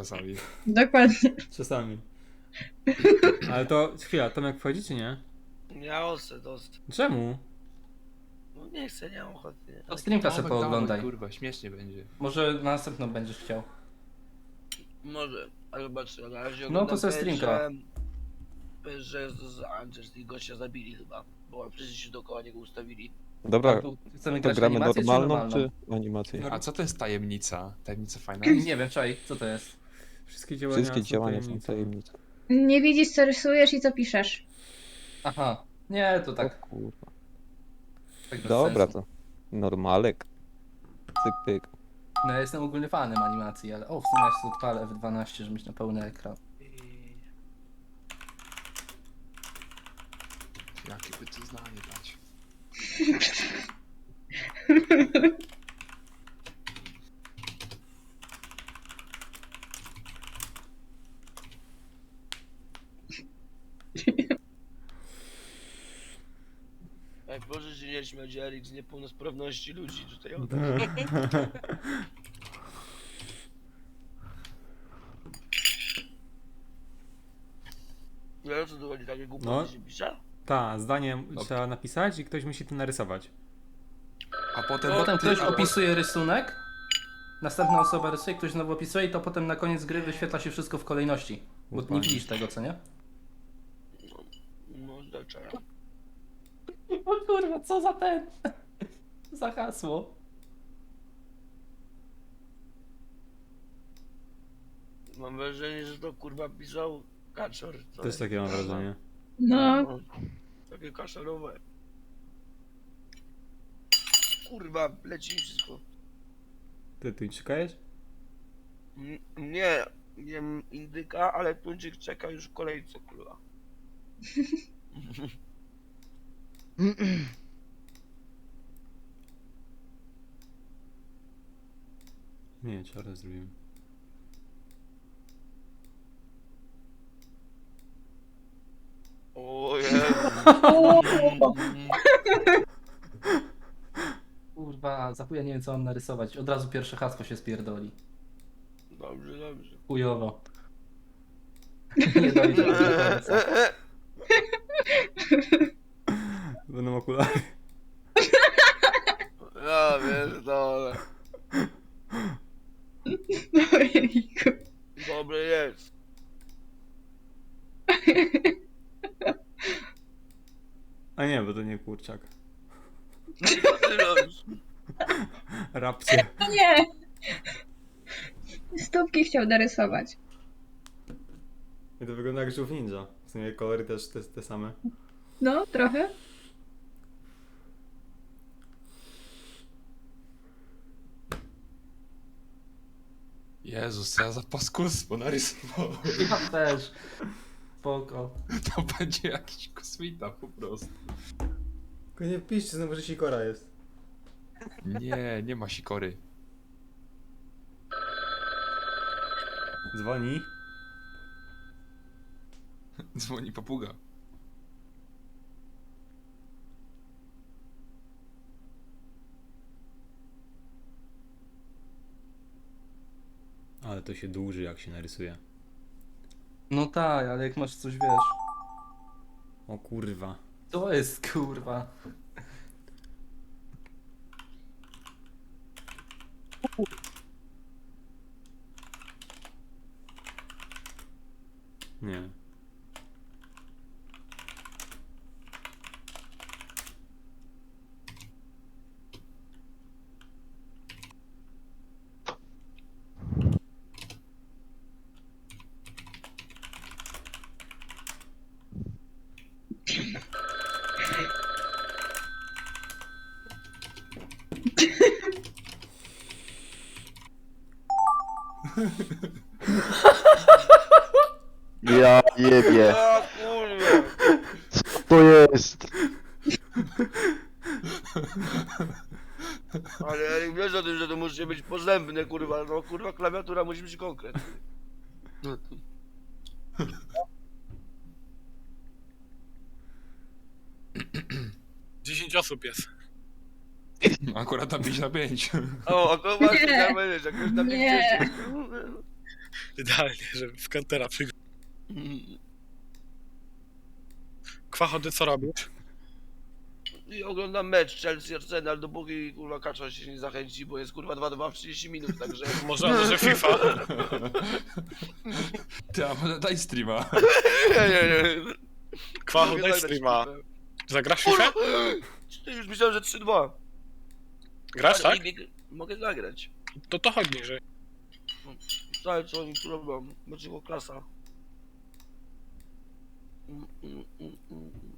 czasami. Dokładnie. Czasami. Ale to, chwila, Tomek wchodzi czy nie? Ja osę, dost. Czemu? No nie chcę, nie mam ochoty. To streamka sobie pooglądaj. Kurwa, śmiesznie będzie. Może na następną będziesz chciał. Może, ale zobaczę, na razie No, oglądam to se PS, streamka. że- że z- Angels i gościa zabili chyba, bo przecież się dookoła niego ustawili. Dobra, Tu chcemy to grać gramy animację, normalną czy czy animację? A co to jest tajemnica? Tajemnica fajna? Nie wiem, czaj, co to jest? Wszystkie działania Wszystkie są działania są tajemnicą. Nie widzisz, co rysujesz i co piszesz. Aha, nie, to O tak. kurwa. tak bez Dobra, sensu. to normalek. Cyk, pyk. No ja jestem ogólnie fanem animacji, ale o, w sumie sobie odpalę F12, żeby mieć na pełny ekran. Jakie by to znanie dać? Jak proszę Erik, z niepełnosprawności ludzi tutaj. O, Wiesz, o co tu chodzi, takie głupoty No. się pisze? Ta, zdanie trzeba napisać i ktoś musi to narysować. A potem... Potem ty- ktoś a po- opisuje rysunek, następna osoba rysuje, ktoś znowu opisuje i to potem na koniec gry wyświetla się wszystko w kolejności. Bo nie Dokładnie. widzisz tego, co nie? No, dlaczego? O kurwa, co za ten? za hasło. Mam wrażenie, że to kurwa pisał kaczor. co? Też takie mam wrażenie. No, Takie kaszarowe. Kurwa, leci mi wszystko. Ty Tuńczyka jest? N- Nie, jem indyka, ale tuńczyk czeka już w kolejce, kurwa. Nie, czarne zrobiłem. O Jezu. Kurwa, za chuja nie wiem co mam narysować. Od razu pierwsze hasło się spierdoli. Dobrze, dobrze. Chujowo. nie dojdzie do końca. Będą okulary. Ja wiesz, dole. ojejku. Dobre jest. A nie, bo to nie kurczak. Co ty robisz? Rapcie. Nie! Chciał narysować. I to wygląda jak żółw ninja. W sumie kolory też te, te same. No, trochę. Jezus, co ja za paskustwo narysował. Ja też. Spoko. To będzie jakiś kosmita po prostu. Tylko nie piszcie znowu, że sikora jest. Nie, nie ma sikory. Dzwoni. Dzwoni papuga. Ale to się dłuży jak się narysuje. No tak, ale jak masz coś wiesz. O kurwa. To jest kurwa. Nie. Ja jebie. Ja kurwa. To jest. Ale Erik, wiesz o tym, że to musi być pozębne, kurwa. No kurwa, klawiatura musi być konkretna. 10 osób jest. Akurat na 5 na 5. O, a to właśnie Nie. chciałem powiedzieć, jak już na Nie. Idealnie, żeby w kantera przygrać. Kwachody, co robisz? I oglądam mecz Chelsea Arsenal, dopóki kurwa kacza się nie zachęci, bo jest kurwa 2-2 w 30 minut, także... Może, może FIFA? Ty, a może daj streama. nie, nie, nie. Kwachu, daj zagrać streama. Zagrasz FIFA? Kurwa! Ty już myślałem, że 3-2. Grasz, Ale tak? nie- Mogę zagrać. To to chodź niżej. Wcale co oni tu robią, będzie go klasa. Mm, mm, mm,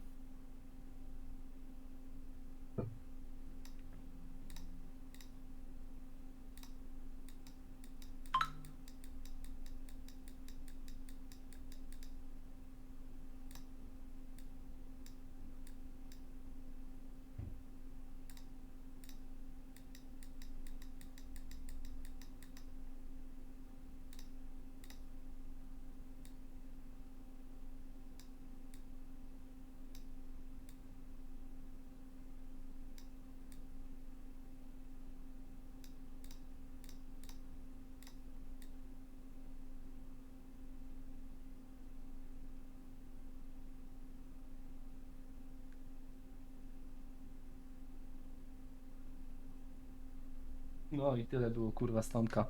No i tyle było kurwa stonka.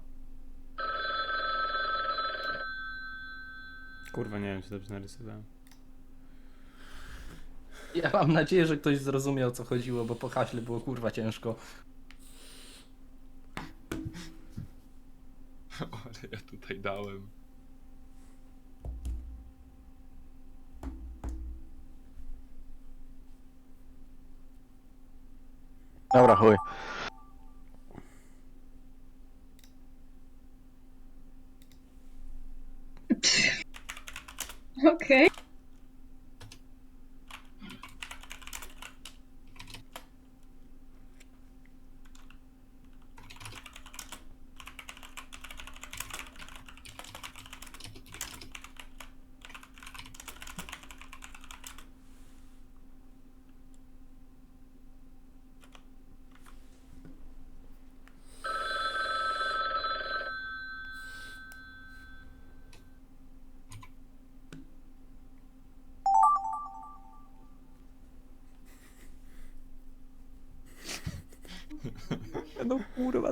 Kurwa, nie wiem, czy dobrze narysowałem. Ja mam nadzieję, że ktoś zrozumiał o co chodziło, bo po haśle było kurwa ciężko. Ale ja tutaj dałem. Dobra, chuj. Okay.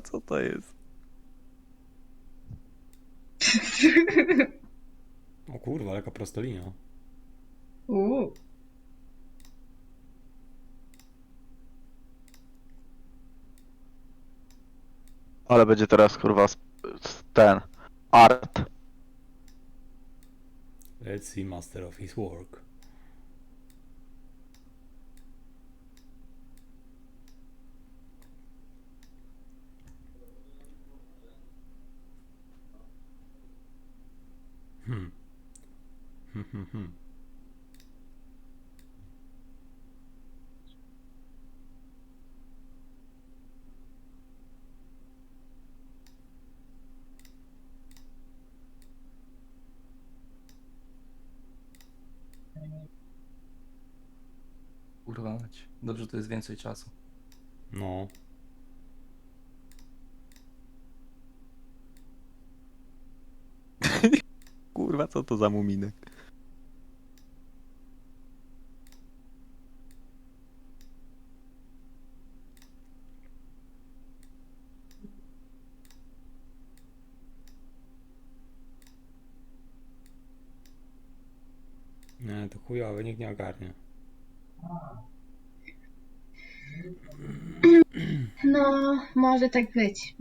Kurwa, co to jest? O kurwa, jaka prostolina. Uuu. Ale będzie teraz kurwa sp- s- ten art. Let's see master of his work. Hmm. Hmm, mać. Dobrze, to jest więcej czasu. No. Kurwa, co to za muminek? Nie, to chujowe, nikt nie ogarnie. No, może tak być.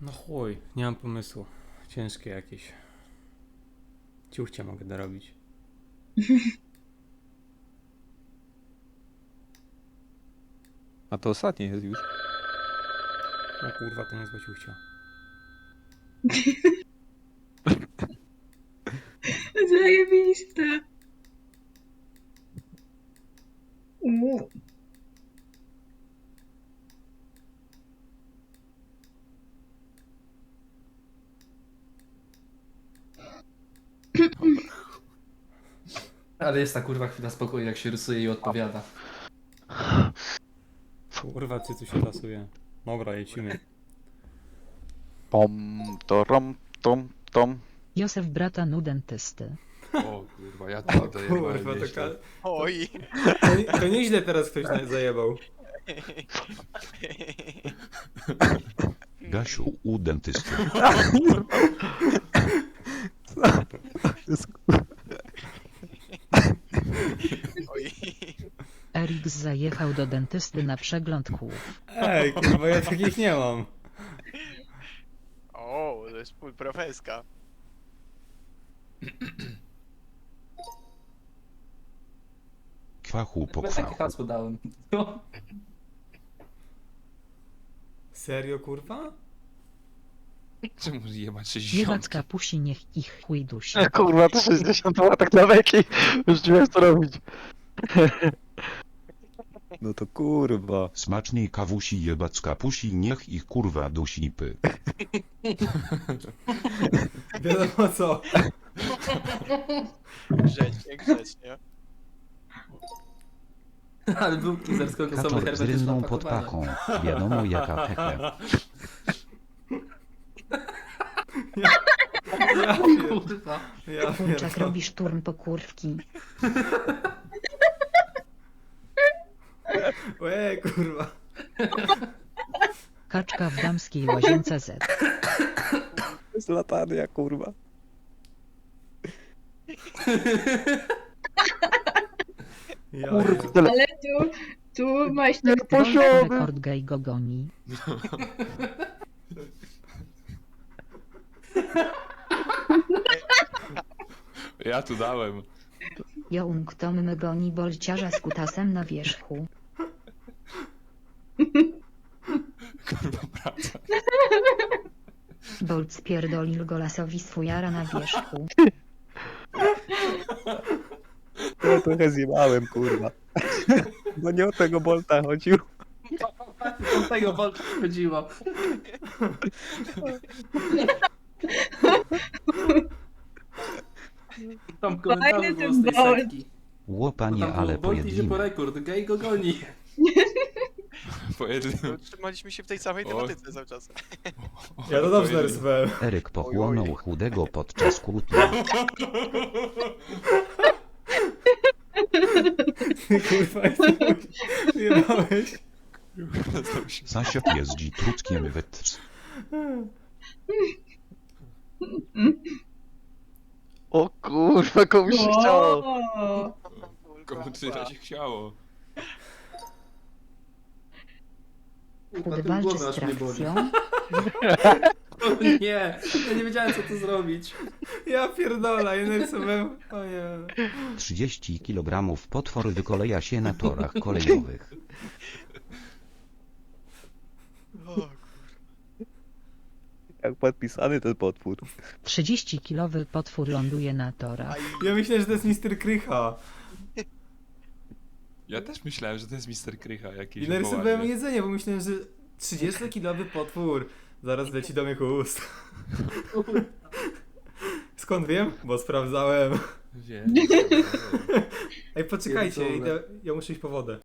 No chuj, nie mam pomysłu. Ciężkie jakieś. Ciuchcia mogę dorobić. A to ostatnie jest już. No kurwa, to niezła ciuchcia. Zajebiste. Uuu. Ale jest ta kurwa chwila spokoju, jak się rysuje i odpowiada. Kurwa, czy tu się lasuje. Dobra, lecimy. Pom, torom, tom, tom. Józef brata nudentysty. O kurwa, ja to. Kurwa, to, ka- Oj. to, to nieźle teraz ktoś na- zajebał. Gasiu, u dentysty. Oj. Erik zajechał do dentysty na przegląd kłów. Ej, kurwa, ja takich nie mam. O, to jest pół profeska. Kwachu po kwachu. hasło dałem. No. Serio, kurwa? Czemu jebać 60? Jebać kapusi niech ich chuj dusi. Kurwa, to 60 łatek na weki. Już nie wiem co robić. No to kurwa. Smaczniej kawusi jebać kapusi, niech ich kurwa dusipy. Wiadomo co. Grzecznie, grzecznie. Ale był kizersko kosowy Kaczor z herbatyczne rynną pod opakowanie. pachą. Wiadomo jaka hehe. Ja, Kurwa. ja Kurczak pierdolę. robi szturm po kurwki. Ej, kurwa. Kaczka w damskiej łazience Z. To jest latarnia kurwa. Ja, Kurde, Ale tu, tu masz tak Wolny rekord gej go goni. Ja tu dałem. Joung Tom goni bolciarza z kutasem na wierzchu. Kurwa, praca. Bolt spierdolił go lasowi swojara na wierzchu. Ja trochę zjebałem kurwa. Bo nie o tego Bolta chodził. Do tego walki chodziło. Tam komentarze Fajny było ten z tej Bolt. setki. Bo Łopanie, tam ale Bolt idzie po rekord, gej go goni. Po jednym. Trzymaliśmy się w tej samej O. tematyce cały czas. ja to dobrze narysowałem. Eryk pochłonął chudego podczas kłótni. Kurwa, jebałeś. Sasiak jeździ truckiem wetc. O kurwa, komuś się chciało. O, Komu się chciało? Kurwa, tym z aż mnie boli. trakcją. O nie, ja nie wiedziałem co tu zrobić. Ja pierdolę, ja narysowałem... O nie. 30 kg potwór wykoleja się na torach kolejowych. O, Jak podpisany ten potwór. 30-kilowy potwór ląduje na torach. Ja myślę, że to jest Mister Krycha. Ja też myślałem, że to jest Mister Krycha jakiś. I narysowałem jedzenie, bo myślałem, że 30-kilowy potwór zaraz leci do mych ust. Skąd wiem? Bo sprawdzałem. Wiem. Ej, poczekajcie, ja, ja muszę iść po wodę.